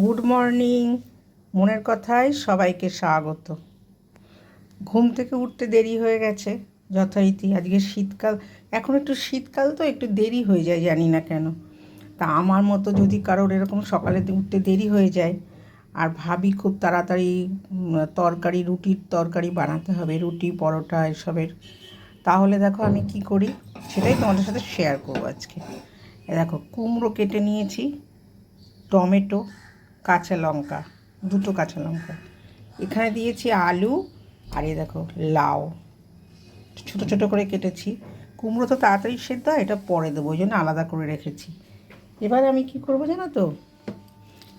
Good morning, মনের কথায় সবাইকে স্বাগত। ঘুম থেকে উঠতে দেরি হয়ে গেছে, যথারীতি আজকে শীতকাল, এখন একটু শীতকাল তো একটু দেরি হয়ে যায়, জানি না কেন। তা আমার মতো যদি কারোর এরকম সকালে উঠতে দেরি হয়ে যায়, আর ভাবি খুব তাড়াতাড়ি তরকারি, রুটির তরকারি বানাতে হবে, রুটি, পরোটা এসবের, তাহলে দেখো আমি কি করি, সেটাই তোমাদের সাথে শেয়ার করব আজকে। দেখো, কুমড়ো কেটে নিয়েছি, টমেটো কাঁচা লঙ্কা, দুটো কাঁচা লঙ্কা। এখানে দিয়েছি আলু আর এই দেখো লাউ। ছোট ছোট করে কেটেছি। কুমড়ো তো তাড়াতাড়ি সেদ্ধ এটা পরে দেবো, ওই জন্য আলাদা করে রেখেছি। এবার আমি কি করব জানো তো?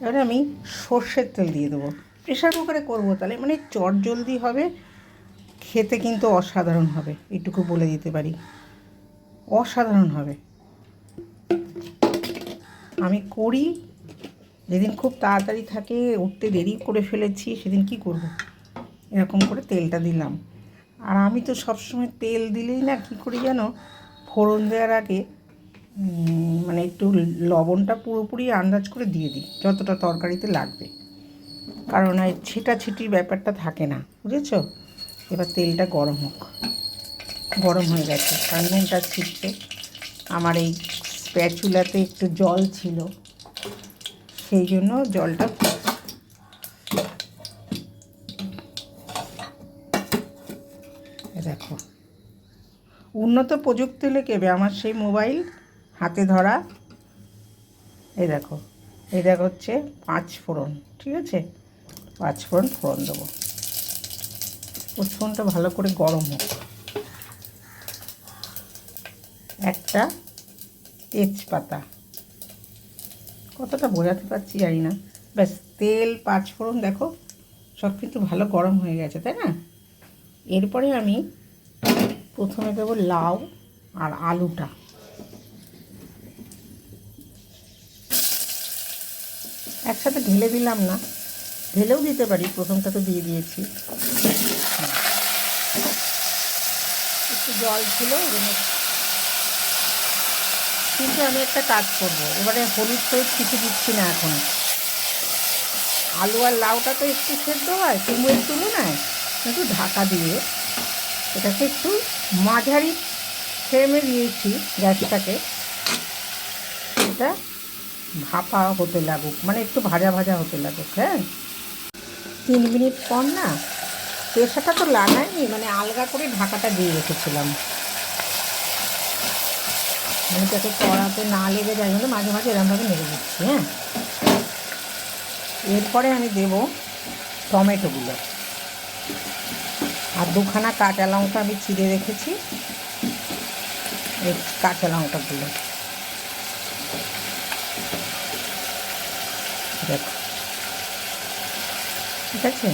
এবারে আমি সর্ষের তেল দিয়ে দেবো। প্রেশার কুকারে করব তাহলে মানে চট জলদি হবে, খেতে কিন্তু অসাধারণ হবে, এটুকু বলে দিতে পারি। অসাধারণ হবে। আমি করি যেদিন খুব তাড়াতাড়ি থাকে, উঠতে দেরি করে ফেলেছি, সেদিন কি করব? এরকম করে তেলটা দিলাম। আর আমি তো সবসময় তেল দিলেই না কি করি যেন ফোড়ন দেওয়ার আগে মানে একটু লবণটা পুরোপুরি আন্দাজ করে দিয়ে দিই, যতটা তরকারিতে লাগবে। কারণ এই ছিটা ছিটির ব্যাপারটা থাকে না, বুঝেছ? এবার তেলটা গরম হোক। গরম হয়ে গেছে, কারণ নুনটা ছিটছে। আমার এই স্প্যাচুলাতে একটু জল ছিল। সেই জন্য জলটা দেখো। উন্নত প্রযুক্তি লেগেবে আমার সেই মোবাইল হাতে ধরা। এই দেখো এই দেখো হচ্ছে পাঁচ ফোড়ন, ঠিক আছে? পাঁচ ফোড়ন ফোড়ন দেবো। ফোড়নটা ভালো করে গরম হোক। একটা তেজপাতা। কতটা বোঝাতে পারছি জানি না। ব্যাস, তেল, পাঁচ ফোড়ন, দেখো, সব কিন্তু ভালো গরম হয়ে গেছে, তাই না? এরপরে আমি প্রথমে দেবো লাউ আর আলুটা। একসাথে ঢেলে দিলাম না, ঢেলেও দিতে পারি, প্রথমটা তো দিয়ে দিয়েছি। একটু জল ছিল কিন্তু আমি একটা কাজ করব। এবারে হলুদ টলুদ কিছু দিচ্ছি না এখন। আলু আর লাউটা তো একটু সেদ্ধ হয় কুমড়োর তুলনায় একটু ঢাকা দিয়ে এটাকে একটু মাঝারি ফ্লেমে দিয়েছি গ্যাসটাকে। এটা ভাপা হতে লাগুক মানে একটু ভাজা ভাজা হতে লাগুক হ্যাঁ? তিন মিনিট পর না, প্রেশারটা তো লাগাইনি মানে আলগা করে ঢাকাটা দিয়ে রেখেছিলাম। মানে যাতে কড়াতে না লেগে যায় জন্য মাঝে মাঝে এরমভাবে নেড়ে দিচ্ছি হ্যাঁ? এরপরে আমি দেব টমেটোগুলো। আর দুখানা কাঁচা লঙ্কা আমি চিড়ে রেখেছি, এই কাঁচা লঙ্কাগুলো। দেখো। ঠিক আছে?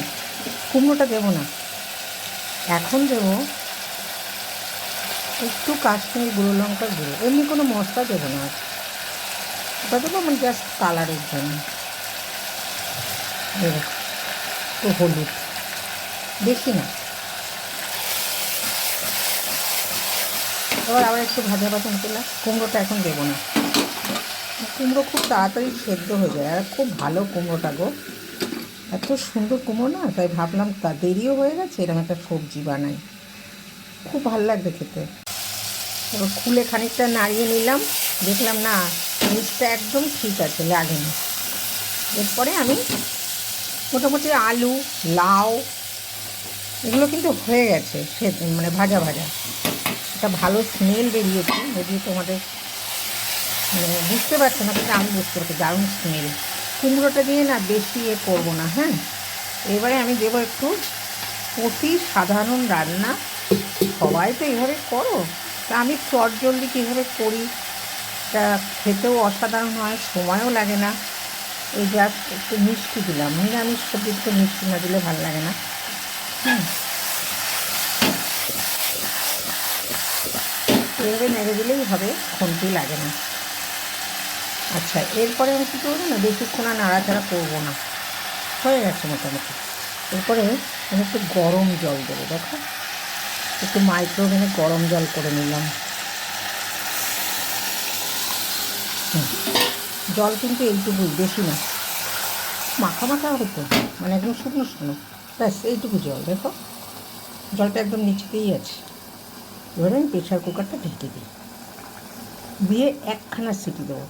কুমড়োটা দেবো না। এখন দেবো একটু কাশ্মীর গুঁড়ো লঙ্কা গুঁড়ো। এমনি কোনো মশলা দেবো না। ওটা দেবো মানে জাস্ট কালারের জন্য। একটু হলুদ। বেশি না। এবার আবার একটু ভাজা বাসন করলাম। কুমড়োটা এখন দেবো না। কুমড়ো খুব তাড়াতাড়ি সেদ্ধ হয়ে যায়। আর খুব ভালো কুমড়োটা গো। এত সুন্দর কুমড়ো না, তাই ভাবলাম তা দেরিও হয়ে গেছে এরকম একটা সবজি বানাই। খুব ভালো লাগবে খেতে। এবার খুলে খানিকটা নাড়িয়ে নিলাম। দেখলাম না জিনিসটা একদম ঠিক আছে, লাগেনি। এরপরে আমি মোটামুটি আলু, লাউ, এগুলো কিন্তু হয়ে গেছে সে মানে ভাজা ভাজা। একটা ভালো স্মেল বেরিয়েছে যদি তোমাদের মানে বুঝতে পারছ না কিন্তু আমি বুঝতে পারছি, দারুণ স্মেল কুমড়োটা দিয়ে না বেশি এ করব না হ্যাঁ? এবারে আমি দেবো একটু অতি সাধারণ রান্না। সবাই তো এইভাবে করো। তা আমি চট জলদি কীভাবে করি? তা খেতেও অসাধারণ হয়, সময়ও লাগে না। এই জাস্ট একটু মিষ্টি দিলাম, নিরামিষ সবজি একটু মিষ্টি না দিলে ভালো লাগে না। এভাবে নেড়ে দিলেই হবে, খুন্তি লাগে না। আচ্ছা এরপরে আমি কী করব না, বেশিক্ষণ আর নাড়াচাড়া করব না। হয়ে গেছে মোটামুটি। এরপরে আমি একটু গরম জল দেবো, দেখো। একটু মাইক্রোওভেনে গরম জল করে নিলাম। জল কিন্তু এইটুকুই, বেশি না। মাখা মাখা হতো মানে একদম শুকনো শুকনো। ব্যাস, এইটুকু জল, দেখো। জলটা একদম নিচেতেই আছে। এবারে আমি প্রেশার কুকারটা ঢেকে দিই। দিয়ে একখানা সিটি দেবো।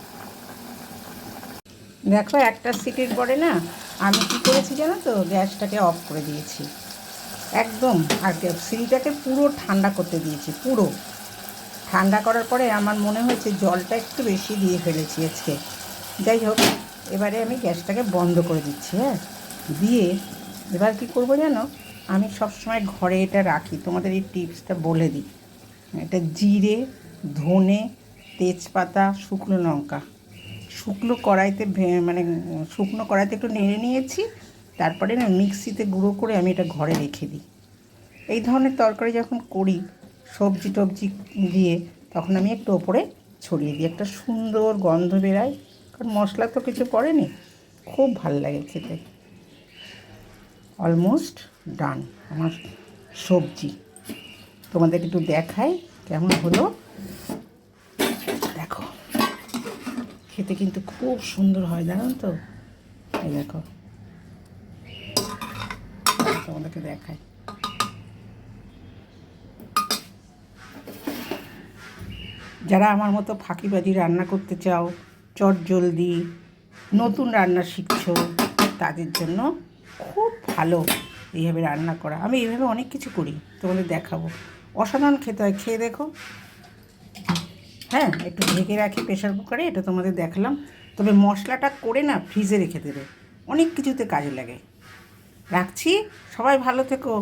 দেখো, একটা সিটির পরে না, আমি কী করেছি জানো তো, গ্যাসটাকে অফ করে দিয়েছি। একদম, আর সিটিটাকে পুরো ঠান্ডা করতে দিয়েছি, পুরো। ঠান্ডা করার পরে আমার মনে হয়েছে জলটা একটু বেশি দিয়ে ফেলেছি আজকে। যাই হোক, এবারে আমি গ্যাসটাকে বন্ধ করে দিচ্ছি হ্যাঁ? দিয়ে এবার কি করব জানো? আমি সবসময় ঘরে এটা রাখি, তোমাদের এই টিপসটা বলে দিই। এটা জিরে, ধনে, তেজপাতা, শুকনো লঙ্কা। শুকনো কড়াইতে মানে শুকনো কড়াইতে একটু নেড়ে নিয়েছি তারপরে না মিক্সিতে গুঁড়ো করে আমি এটা ঘরে রেখে দিই। এই ধরনের তরকারি যখন করি, সবজি টবজি দিয়ে, তখন আমি একটু ওপরে ছড়িয়ে দিই। একটা সুন্দর গন্ধ বেরায়, কারণ মশলা তো কিছু পড়েনি। খুব ভালো লাগে খেতে। অলমোস্ট ডান আমার সবজি। তোমাদের একটু দেখাই কেমন হলো। দেখো, খেতে কিন্তু খুব সুন্দর হয়, জানো তো? এই দেখো। তোমাদেরকে দেখাই। যারা আমার মতো ফাঁকিবাজি রান্না করতে চাও, চট জলদি নতুন রান্না শিখছো, তাদের জন্য খুব ভালো এইভাবে রান্না করা। আমি এইভাবে অনেক কিছু করি, তোমাদের দেখাবো। অসাধারণ খেতে হয়, খেয়ে দেখো। হ্যাঁ একটু ঢেকে রাখি প্রেশার কুকারে, এটা তোমাদের দেখালাম। তবে মশলাটা করে না, ফ্রিজে রেখে দেবে। অনেক কিছুতে কাজে লাগে। রাখছি। সবাই ভালো থেকো।